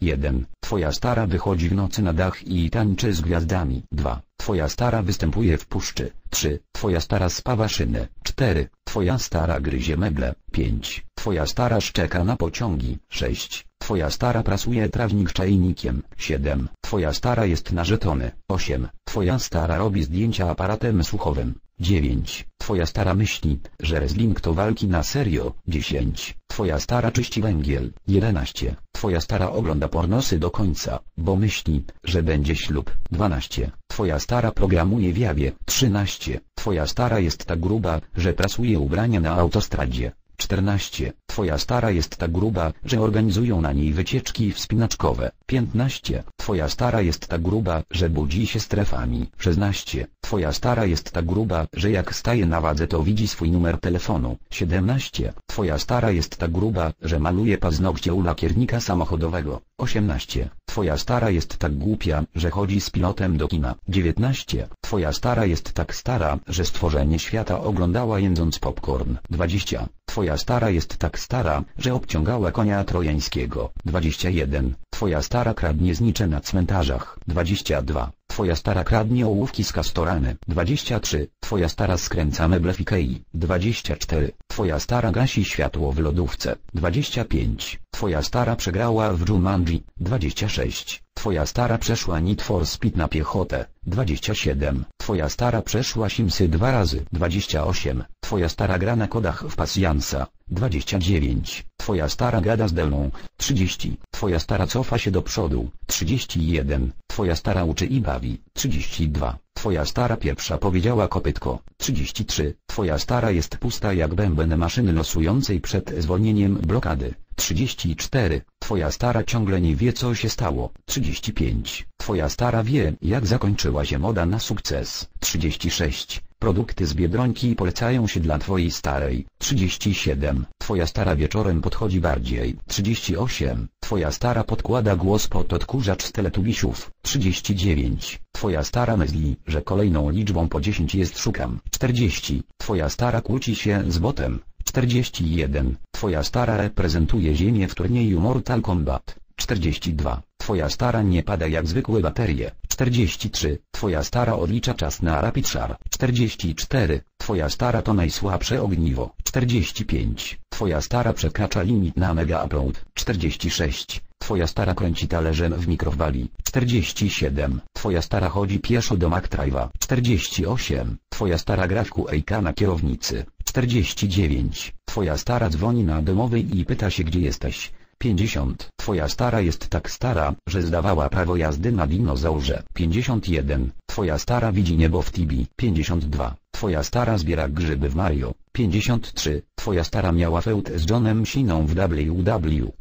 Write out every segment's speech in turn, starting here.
1. Twoja stara wychodzi w nocy na dach i tańczy z gwiazdami. 2. Twoja stara występuje w puszczy. 3. Twoja stara spawa szynę. 4. Twoja stara gryzie meble. 5. Twoja stara szczeka na pociągi. 6. Twoja stara prasuje trawnik czajnikiem. 7. Twoja stara jest na żetony. 8. Twoja stara robi zdjęcia aparatem słuchowym. 9. Twoja stara myśli, że wrestling to walki na serio. 10. Twoja stara czyści węgiel. 11. Twoja stara ogląda pornosy do końca, bo myśli, że będzie ślub. 12. Twoja stara programuje w jawie. 13. Twoja stara jest tak gruba, że prasuje ubrania na autostradzie. 14. Twoja stara jest tak gruba, że organizują na niej wycieczki wspinaczkowe. 15. Twoja stara jest tak gruba, że budzi się strefami. 16. Twoja stara jest tak gruba, że jak staje na wadze to widzi swój numer telefonu. 17. Twoja stara jest tak gruba, że maluje paznokcie u lakiernika samochodowego. 18. Twoja stara jest tak głupia, że chodzi z pilotem do kina. 19. Twoja stara jest tak stara, że stworzenie świata oglądała jedząc popcorn. 20. Twoja stara jest tak stara, że obciągała konia trojańskiego. 21. Twoja stara kradnie znicze na cmentarzach. 22. Twoja stara kradnie ołówki z kastorany. 23. Twoja stara skręca meble w Ikei. 24. Twoja stara gasi światło w lodówce. 25. Twoja stara przegrała w Jumanji. 26. Twoja stara przeszła Need for Speed na piechotę. 27. Twoja stara przeszła Simsy dwa razy. 28. Twoja stara gra na kodach w pasjansa. 29. Twoja stara gada z Delą. 30. Twoja stara cofa się do przodu. 31. Twoja stara uczy i bawi. 32. Twoja stara pierwsza powiedziała kopytko. 33. Twoja stara jest pusta jak bęben maszyny losującej przed zwolnieniem blokady. 34. Twoja stara ciągle nie wie co się stało. 35. Twoja stara wie jak zakończyła się moda na sukces. 36. Produkty z Biedronki polecają się dla twojej starej. 37. Twoja stara wieczorem podchodzi bardziej. 38. Twoja stara podkłada głos pod odkurzacz z teletubisiów. 39. Twoja stara myśli, że kolejną liczbą po 10 jest szukam. 40. Twoja stara kłóci się z botem. 41. Twoja stara reprezentuje Ziemię w turnieju Mortal Kombat. 42. Twoja stara nie pada jak zwykłe baterie. 43. Twoja stara odlicza czas na Rapid Share. 44. Twoja stara to najsłabsze ogniwo. 45. Twoja stara przekracza limit na Mega Upload. 46. Twoja stara kręci talerzem w mikrowali. 47. Twoja stara chodzi pieszo do McDrive'a. 48. Twoja stara gra w QA na kierownicy. 49. Twoja stara dzwoni na domowej i pyta się gdzie jesteś. 50. Twoja stara jest tak stara, że zdawała prawo jazdy na dinozaurze. 51. Twoja stara widzi niebo w Tibi. 52. Twoja stara zbiera grzyby w Mario. 53. Twoja stara miała feud z Johnem Siną w WWE.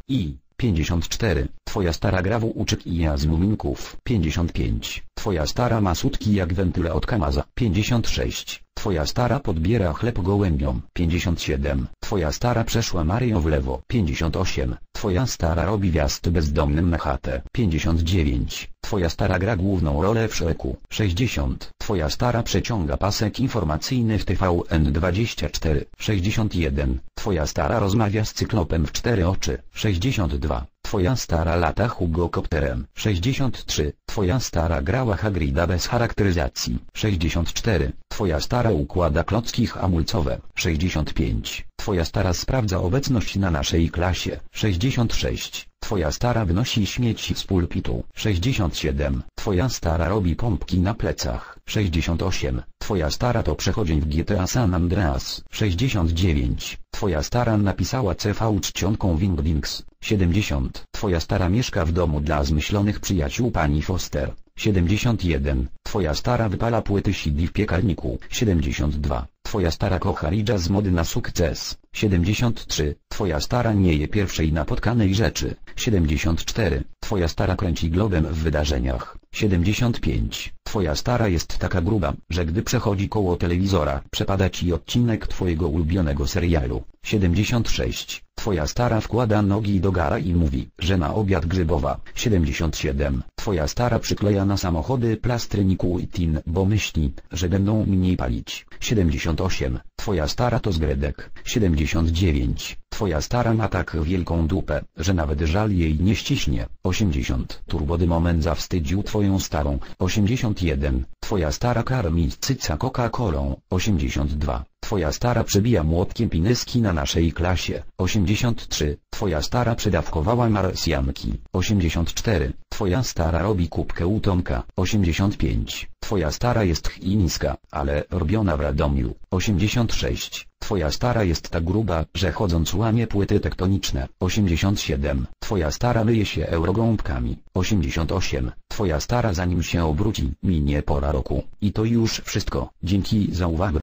54. Twoja stara gra w uczyk i ja z muminków. 55. Twoja stara ma sutki jak wentyle od Kamaza. 56. Twoja stara podbiera chleb gołębiom. 57. Twoja stara przeszła Mario w lewo. 58. Twoja stara robi wjazd bezdomnym na chatę. 59. Twoja stara gra główną rolę w Shreku. 60. Twoja stara przeciąga pasek informacyjny w TVN24. 61. Twoja stara rozmawia z cyklopem w cztery oczy. 62. Twoja stara lata hugokopterem. 63. Twoja stara grała Hagrida bez charakteryzacji. 64. Twoja stara układa klocki hamulcowe. 65. Twoja stara sprawdza obecność na naszej klasie. 66. Twoja stara wynosi śmieci z pulpitu. 67. Twoja stara robi pompki na plecach. 68. Twoja stara to przechodzień w GTA San Andreas. 69. Twoja stara napisała CV czcionką Wingdings. 70. Twoja stara mieszka w domu dla zmyślonych przyjaciół pani Foster. 71. Twoja stara wypala płyty CD w piekarniku. 72. Twoja stara kocha Ridge'a z mody na sukces. 73. Twoja stara nie je pierwszej napotkanej rzeczy. 74. Twoja stara kręci globem w wydarzeniach. 75. Twoja stara jest taka gruba, że gdy przechodzi koło telewizora, przepada ci odcinek twojego ulubionego serialu. 76. Twoja stara wkłada nogi do gara i mówi, że na obiad grzybowa. 77. Twoja stara przykleja na samochody plastry Nikuitin, bo myśli, że będą mniej palić. 78, twoja stara to zgredek. 79, twoja stara ma tak wielką dupę, że nawet żal jej nie ściśnie. 80, turbody moment zawstydził twoją starą. 81, twoja stara karmi cyca Coca-Colą. 82, Twoja stara przebija młotkiem pineski na naszej klasie. 83. Twoja stara przedawkowała marsjanki. 84. Twoja stara robi kubkę u Tomka. 85. Twoja stara jest chińska, ale robiona w Radomiu. 86. Twoja stara jest tak gruba, że chodząc łamie płyty tektoniczne. 87. Twoja stara myje się eurogąbkami. 88. Twoja stara zanim się obróci, minie pora roku. I to już wszystko. Dzięki za uwagę.